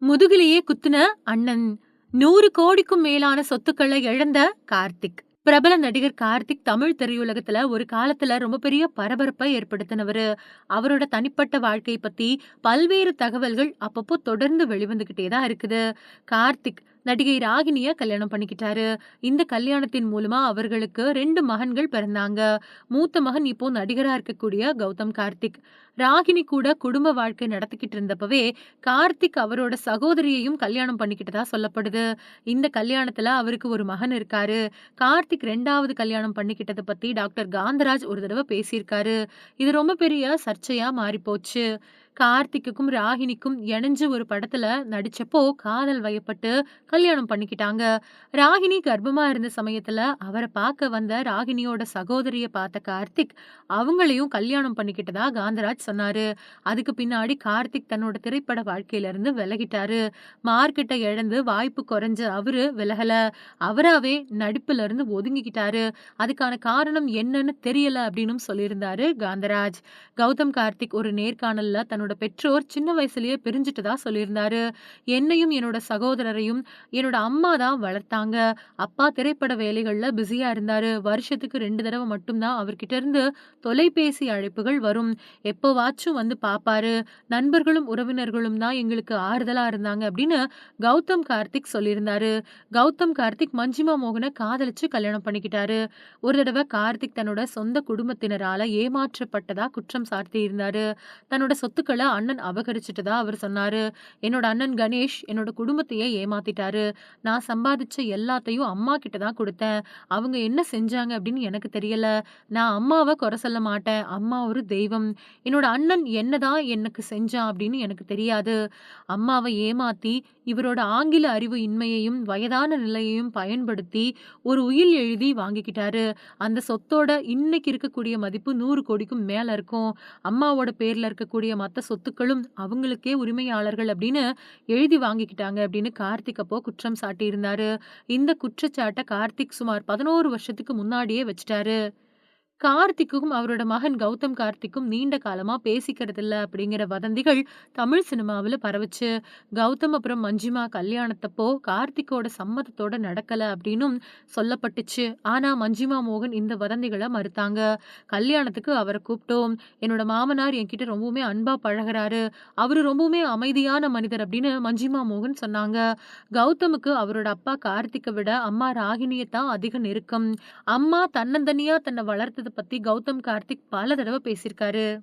முதுகிலேயே குத்துன அண்ணன் நூறு கோடிக்கும் மேலான சொத்துக்களை இழந்த கார்த்திக். பிரபல நடிகர் கார்த்திக் தமிழ் திரையுலகத்துல ஒரு காலத்துல ரொம்ப பெரிய பரபரப்பை ஏற்படுத்தினவரு. அவரோட தனிப்பட்ட வாழ்க்கையை பத்தி பல்வேறு தகவல்கள் அப்பப்போ தொடர்ந்து வெளிவந்துகிட்டே தான் இருக்குது. கார்த்திக் நடிகை ராகினிய கல்யாணம் பண்ணிக்கிட்டாரு. இந்த கல்யாணத்தின் மூலமா அவர்களுக்கு ரெண்டு மகன்கள் பிறந்தாங்க. மூத்த மகன் இப்போ நடிகரா இருக்கக்கூடிய கௌதம் கார்த்திக். ராகினி கூட குடும்ப வாழ்க்கை நடத்திக்கிட்டு இருந்தப்பவே கார்த்திக் அவரோட சகோதரியையும் கல்யாணம் பண்ணிக்கிட்டதா சொல்லப்படுது. இந்த கல்யாணத்துல அவருக்கு ஒரு மகன் இருக்காரு. கார்த்திக் ரெண்டாவது கல்யாணம் பண்ணிக்கிட்டதை பத்தி டாக்டர் காந்தராஜ் ஒரு தடவை பேசியிருக்காரு. இது ரொம்ப பெரிய சர்ச்சையா மாறி போச்சு கார்த்திக்குக்கும் ராகினிக்கும் இணைஞ்சு ஒரு படத்துல நடிச்சப்போ காதல் வயப்பட்டு கல்யாணம் பண்ணிக்கிட்டாங்க. ராகினி கர்ப்பமா இருந்த சமயத்துல அவரை பார்க்க வந்த ராகினியோட சகோதரிய பார்த்த கார்த்திக் அவங்களையும் கல்யாணம் பண்ணிக்கிட்டதா காந்தராஜ் சொன்னாரு. அதுக்கு பின்னாடி கார்த்திக் தன்னோட திரைப்பட வாழ்க்கையில இருந்து விலகிட்டாரு. மார்க்கெட்டை இழந்து வாய்ப்பு குறைஞ்ச அவரு விலகல. அவராவே நடிப்புல இருந்து ஒதுங்கிக்கிட்டாரு. அதுக்கான காரணம் என்னன்னு தெரியல அப்படின்னு சொல்லியிருந்தாரு காந்தராஜ். கௌதம் கார்த்திக் ஒரு நேர்காணல்ல தன்னோட என்னோட பெற்றோர் சின்ன வயசுலயே பிரிஞ்சிட்டதா சொல்லியிருந்தாரு. என்னையும் என்னோட சகோதரரையும் என்னோட அம்மா தான் வளர்த்தாங்க. அப்பா திரைப்பட வேலைகள்ல பிஸியா இருந்தாரு. வருஷத்துக்கு ரெண்டு தடவை மட்டும்தான் அவர்கிட்ட இருந்து தொலைபேசி அழைப்புகள் வரும். எப்போவாச்சும் வந்து பாப்பாரு. நண்பர்களும் உறவினர்களும் தான் எங்களுக்கு ஆறுதலா இருந்தாங்க அப்படின்னு கௌதம் கார்த்திக் சொல்லியிருந்தாரு. கௌதம் கார்த்திக் மஞ்சிமா மோகனை காதலிச்சு கல்யாணம் பண்ணிக்கிட்டாரு. ஒரு தடவை கார்த்திக் தன்னோட சொந்த குடும்பத்தினரால ஏமாற்றப்பட்டதா குற்றம் சாட்டியிருந்தாரு. தன்னோட சொத்துக்கள் சொத்துக்களை அண்ணன் அபகரிச்சிட்டதா அவர் சொன்னாரு. என்னோட அண்ணன் கணேஷ் என்னோட குடும்பத்தையே ஏமாத்திட்டாரு. நான் சம்பாதிச்ச எல்லாத்தையும் அம்மா கிட்ட தான் கொடுத்தேன். அவங்க என்ன செஞ்சாங்க அப்படின்னு எனக்கு தெரியல. நான் அம்மாவை குறை சொல்ல மாட்டேன். அம்மா ஒரு தெய்வம். என்னோட அண்ணன் என்னதான் எனக்கு செஞ்சான் அப்படின்னு எனக்கு தெரியாது. அம்மாவை ஏமாத்தி இவரோட ஆங்கில அறிவு இன்மையையும் வயதான நிலையையும் பயன்படுத்தி ஒரு உயில் எழுதி வாங்கிக்கிட்டாரு. அந்த சொத்தோட இன்னைக்கு இருக்கக்கூடிய மதிப்பு நூறு கோடிக்கும் மேல இருக்கும். அம்மாவோட பேர்ல இருக்கக்கூடிய மற்ற சொத்துக்களும் அவங்களுக்கே உரிமையாளர்கள் அப்படின்னு எழுதி வாங்கிக்கிட்டாங்க அப்படின்னு கார்த்திக் அப்போ குற்றம் சாட்டியிருந்தாரு. இந்த குற்றச்சாட்டை கார்த்திக் சுமார் பதினோரு வருஷத்துக்கு முன்னாடியே வச்சிட்டாரு. கார்த்திக்கும் அவரோட மகன் கௌதம் கார்த்திக்கும் நீண்ட காலமாக பேசிக்கிறது இல்லை அப்படிங்கிற வதந்திகள் தமிழ் சினிமாவில் பரவுச்சு. கௌதம் அப்புறம் மஞ்சிமா கல்யாணத்தப்போ கார்த்திக்கோட சம்மதத்தோட நடக்கல அப்படின்னும் சொல்லப்பட்டுச்சு. ஆனால் மஞ்சிமா மோகன் இந்த வதந்திகளை மறுத்தாங்க. கல்யாணத்துக்கு அவரை கூப்பிட்டோம். என்னோட மாமனார் என்கிட்ட ரொம்பவுமே அன்பாக பழகிறாரு. அவர் ரொம்பவுமே அமைதியான மனிதர் அப்படின்னு மஞ்சிமா மோகன் சொன்னாங்க. கௌதமுக்கு அவரோட அப்பா கார்த்திக்கை விட அம்மா ராகினியை தான் அதிக நெருக்கம். அம்மா தன்னந்தனியாக தன்னை வளர்த்து பத்தி கௌதம் கார்த்திக் பல தடவை பேசியிருக்காரு.